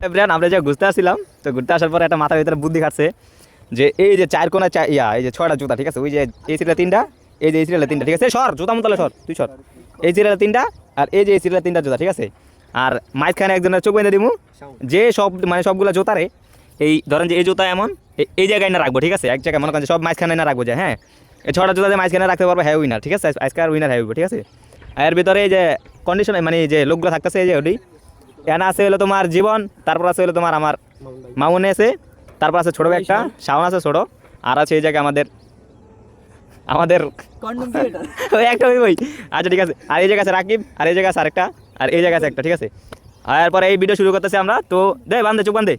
Brian, আমরা যে ঘুরতে আসছিলাম, তো ঘুরতে আসার পরে একটা মাথার ভিতরে বুদ্ধি খাটছে যে এই যে চার কোনা চা ইয়া, এই যে ছয়টা জুতা, ঠিক আছে? ওই যে এই সিরিয়ালে তিনটা, এই যে এই সিরিয়ালে তিনটা, ঠিক আছে? সর, জুতা মতলে সর, তুই সর। এই সিরিয়ালে তিনটা আর এই যে এই সিরিয়ালে তিনটা জুতা, ঠিক আছে? আর মাঝখানে একজনের চোখ বেঁধে দিমু। যে সব মানে সবগুলো জুতারে, এই ধরেন যে এই জুতা এমন, এই- জায়গায় না রাখব, ঠিক আছে? এক জায়গায় মনে করেন সব মাঝখানে না রাখব যে হ্যাঁ? এই ছটা জুতা যে মাঝখানে রাখতে পারব হ্যাঁ উইনার ঠিক আছে? আজকে আর উইনার হ্যাঁ ঠিক আছে? আর ভিতরে এই যে কন্ডিশন মানে যে লোকগুলো থাকতেছে, এই যে ওটি এনা আছে হলো তোমার জীবন তারপর আছে হলো তোমার আমার মামুনে আছে তারপর আছে ছোট একটা শাওন আছে ছোট আর আছে এই জায়গায় আমাদের আমাদের ওই একটা ওই ওই। আচ্ছা ঠিক আছে। আর এই জায়গা আছে রাকিব আর এই জায়গায় আছে আরেকটা আর এই জায়গা আছে একটা ঠিক আছে। আর এরপরে এই ভিডিও শুরু করতেছি আমরা তো দে বান্ধে চুপ বান্ধে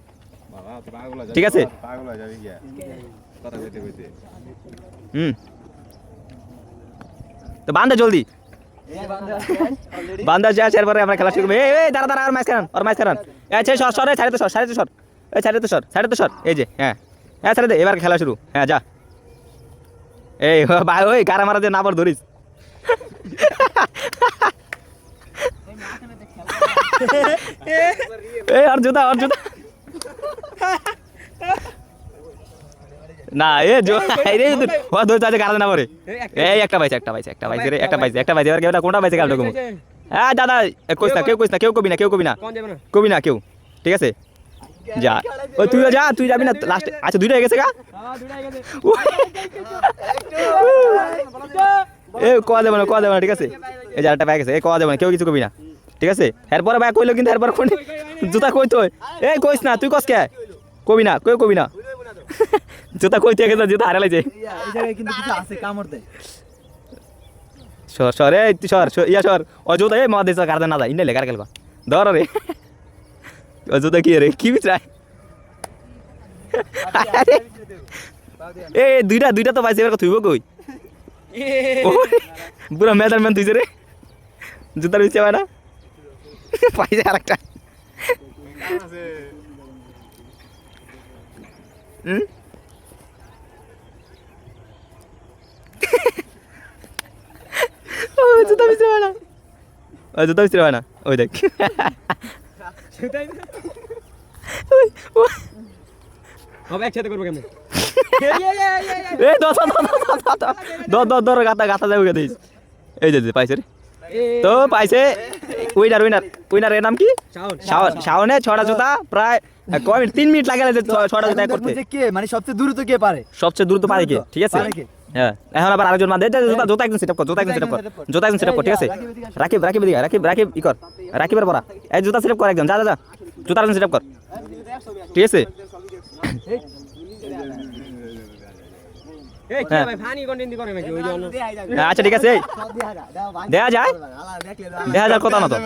ঠিক আছে? হুম। তো বান্ধে জলদি। বান্ধা যা এরপরে আমরা খেলা শুরু করব। এই দাঁড়া দাঁড়া আর মাছ খান আর মাছ খান আচ্ছা সর সর ছাড়ে তো সর ছাড়ে তো সর। এই ছাড়ে তো সর তো সর। এই যে হ্যাঁ। হ্যাঁ ছাড়ে দে এবার খেলা শুরু। হ্যাঁ যা। এই ভাই ওই গারা মারা যে নাবর ধরিস। এই আর জুতা আর জুতা। না এ রে ও ধরতে আছে গারা না পরে এই একটা পাইছে একটা পাইছে একটা পাইছে রে একটা পাইছে একটা পাইছে এবার কেউটা কোনটা পাইছে কালটা কমু হ্যাঁ দাদা কইস না কেউ কইস না কেউ কবি না কেউ কবি না। কবি না কেউ। ঠিক আছে? যা। ওই তুইও যা তুই যাবি না লাস্টে আচ্ছা দুইটা হয়ে গেছে গা? এ কোয়া দেবে না কোয়া দেবে না ঠিক আছে? এই যে আরেকটা পাই গেছে এ কোয়া দেবে না কেউ কিছু কবি না। ঠিক আছে? এরপরে ভাই কইলো কিন্তু এরপর কোন জুতা কই তুই এই কইস না তুই কস কে? কবি না কেউ কবি না। জুতা কই থেকে জুতা হারা লাগছে এই জায়গায় কিন্তু কিছু আছে কামড় দেয়। সর সর এই তুই সর ইয়া সর। এই মদ দিছ গার্দে না দা ইন্ডে লেগার খেলবা। ধর রে। জুতা কি রে? কি বিচরাই এ দুইটা দুইটা তো পাইছে এবার থুইব কই? পুরো মেদার ম্যান তুইছে রে। জুতার পাইছে আরেকটা। হুম ও জুতা বিচ্ছে বাইনা ও জুতা বিচ্ছে বাইনা ওই দেখ ওই, ওই। হবে একসাথে করব দর দর গাতা গাতা যাবে দিস এই যে যে, পাইছে রে তো পাইছে উইনার উইনার উইনার এর নাম কি? শাওন। শাওনে। ছটা জুতা প্রায় কয় মিনিট তিন মিনিট লাগে যে ছটা জুতা করতে। কে মানে সবচেয়ে দ্রুত কে পারে? সবচেয়ে দ্রুত পারে কে? ঠিক আছে? হ্যাঁ। এখন আবার আরেকজন দে, জুতা জুতা একজন সেটআপ কর জুতা একজন সেটআপ কর জুতা একজন সেটআপ কর ঠিক আছে? রাকিব রাকিব দিকে রাকিব রাকিব ই কর রাকিবের পরা এই জুতা সেটআপ কর একজন যা যা যা। জুতা একজন সেটআপ কর। ঠিক আছে এই কি হ্যাঁ। ভাই ফানি কন্টেন্ট করে নাকি ওই জন্য হ্যাঁ, আচ্ছা ঠিক আছে দেখা দেয়া যায়? দেখা যাক কথা না তো?